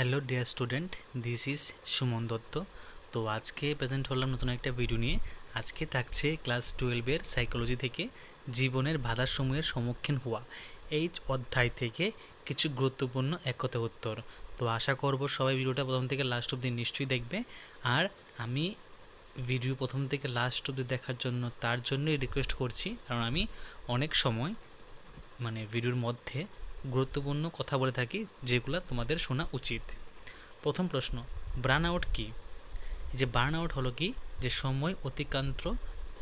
Hello dear student, this is Suman Dutta. তো আজকে present হলাম নতুন একটা ভিডিও নিয়ে। আজকে থাকছে ক্লাস টুয়েলভের সাইকোলজি থেকে জীবনের বাধাসমূহের সম্মুখীন হওয়া। এই অধ্যায় থেকে কিছু গুরুত্বপূর্ণ একতা উত্তর। তো আশা করব সবাই ভিডিওটা প্রথম থেকে লাস্ট অবধি নিশ্চয়ই দেখবে। আর আমি ভিডিও প্রথম থেকে লাস্ট অবধি দেখার জন্য, তার জন্যই রিকোয়েস্ট করছি। কারণ আমি অনেক সময় মানে ভিডিওর মধ্যে গুরুত্বপূর্ণ কথা বলে থাকি যেগুলো তোমাদের শোনা উচিত। প্রথম প্রশ্ন বার্ন আউট কী যে বার্ন আউট হলো কি? যে সময় অতিক্রান্ত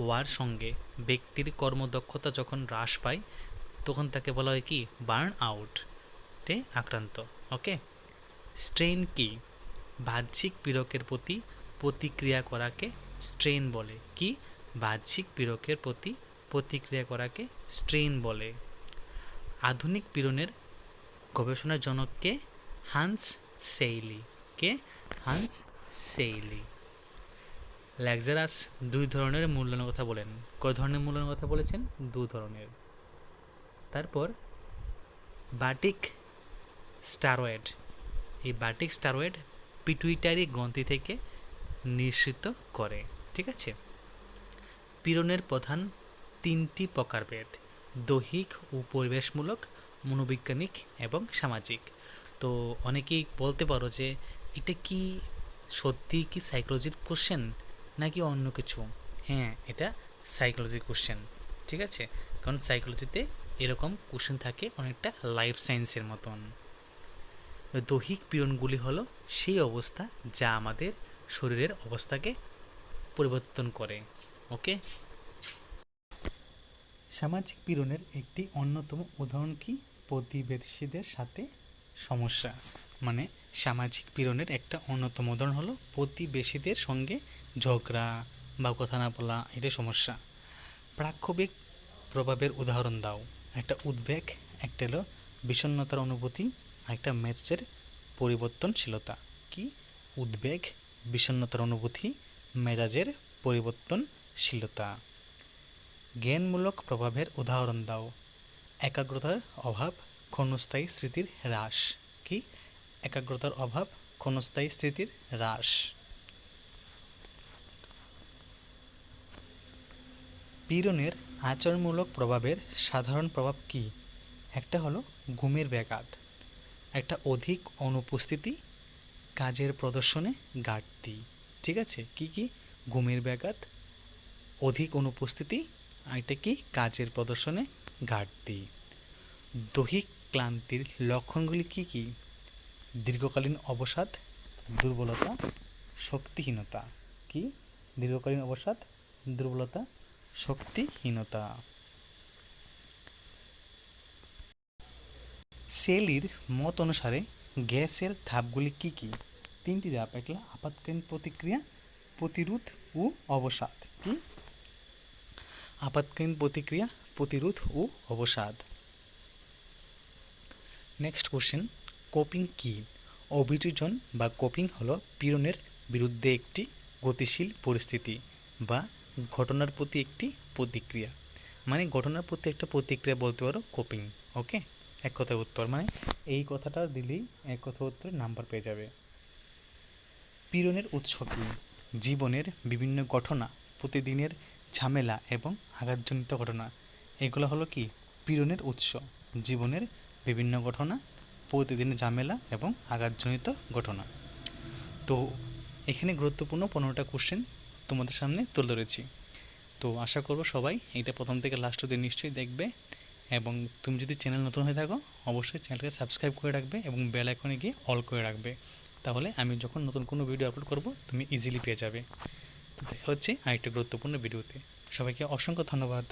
হওয়ার সঙ্গে ব্যক্তির কর্মদক্ষতা যখন হ্রাস পায়, তখন তাকে বলা হয় কি? বার্ন আউট আউটে আক্রান্ত ওকে স্ট্রেন কি? বাহ্যিক পীড়কের প্রতি প্রতিক্রিয়া করাকে স্ট্রেন বলে। কি? বাহ্যিক পীড়কের প্রতি প্রতিক্রিয়া করাকে স্ট্রেন বলে। আধুনিক পীড়নের গবেষণার জনককে হান্স সেইলি কে হান্স সেইলি। ল্যাক্সারাস দুই ধরনের মূল্যায়নের কথা বলেন। কয় ধরনের মূল্যায়নের কথা বলেছেন? দু ধরনের। তারপর বাটিক স্টারয়েড। এই বাটিক স্টারয়েড পিটুইটারি গ্রন্থি থেকে নিঃসৃত করে, ঠিক আছে? পীড়নের প্রধান তিনটি প্রকারভেদ। দৈহিক ও পরিবেশমূলক, মনোবৈজ্ঞানিক এবং সামাজিক। তো অনেকেই বলতে পারো যে, এটা কি সত্যি কি সাইকোলজির কোশ্চেন নাকি অন্য কিছু? হ্যাঁ এটা সাইকোলজি কোশ্চেন ঠিক আছে? কারণ সাইকোলজিতে এরকম কোশ্চেন থাকে অনেকটা লাইফ সায়েন্সের মতন। দৈহিক পীড়নগুলি হলো সেই অবস্থা যা আমাদের শরীরের অবস্থাকে পরিবর্তন করে ওকে সামাজিক পীড়নের একটি অন্যতম উদাহরণ কি? প্রতিবেশীদের সাথে সমস্যা। মানে সামাজিক পীড়নের একটা অন্যতম উদাহরণ হলো প্রতিবেশীদের সঙ্গে ঝগড়া বা কথা না বলা, এটা সমস্যা। প্রাক্ষবিক প্রভাবের উদাহরণ দাও। একটা উদ্বেগ, একটা হলো বিষণ্ণতার অনুভূতি একটা ম্যাচের পরিবর্তনশীলতা। কি? উদ্বেগ, বিষণ্ণতার অনুভূতি, মেজাজের পরিবর্তনশীলতা। জ্ঞানমূলক প্রভাবের উদাহরণ দাও। একাগ্রতার অভাব, ক্ষণস্থায়ী স্মৃতির হ্রাস। কি? একাগ্রতার অভাব, ক্ষণস্থায়ী স্মৃতির হ্রাস। পীড়নের আচরণমূলক প্রভাবের সাধারণ প্রভাব কি? একটা হলো ঘুমের ব্যাঘাত। একটা অধিক অনুপস্থিতি, কাজের প্রদর্শনে ঘাটতি। ঠিক আছে? কি কি? ঘুমের ব্যাঘাত, অধিক অনুপস্থিতি এটা কি কাজের প্রদর্শনে ঘাটতি? দৈহিক ক্লান্তির লক্ষণগুলি কি কি? দীর্ঘকালীন অবসাদ, দুর্বলতা, শক্তিহীনতা। কি? দীর্ঘকালীন অবসাদ, দুর্বলতা, শক্তিহীনতা। সেলির মত অনুসারে গ্যাসের ধাপগুলি কি কি? তিনটি ধাপ একটা আপাতকালীন প্রতিক্রিয়া, প্রতিরোধ ও অবসাদ। কি? আপাতকালীন প্রতিক্রিয়া, প্রতিরোধ ও অবসাদ। নেক্সট কোশ্চেন কোপিং কি? অভিযোজন বা কোপিং হলো পীড়নের বিরুদ্ধে একটি গতিশীল পরিস্থিতি বা ঘটনার প্রতি একটি প্রতিক্রিয়া। মানে ঘটনার প্রতি একটা প্রতিক্রিয়া বলতে পারো কোপিং ওকে এক কথায় উত্তর মানে এই কথাটা দিলেই এক কথা উত্তর নাম্বার পেয়ে যাবে। পীড়নের উৎস কী? জীবনের বিভিন্ন ঘটনা, প্রতিদিনের ঝামেলা এবং আঘাতজনিত ঘটনা। এগুলো হলো কি? পীড়নের উৎস, জীবনের বিভিন্ন ঘটনা, প্রতিদিনের ঝামেলা এবং আঘাতজনিত ঘটনা। তো, এখানে গুরুত্বপূর্ণ পনেরোটা কোশ্চেন তোমাদের সামনে তুলে ধরেছি। তো, আশা করব সবাই এটা প্রথম থেকে লাস্ট অব্দি নিশ্চয়ই দেখবে এবং তুমি যদি চ্যানেল নতুন হয়ে থাকো, অবশ্যই চ্যানেলকে সাবস্ক্রাইব করে রাখবে এবং বেল আইকনে গিয়ে অল করে রাখবে। তাহলে আমি যখন নতুন কোনো ভিডিও আপলোড করব, তুমি ইজিলি পেয়ে যাবে। দেখা হচ্ছে আরেকটা গুরুত্বপূর্ণ ভিডিওতে। সবাইকে অসংখ্য ধন্যবাদ।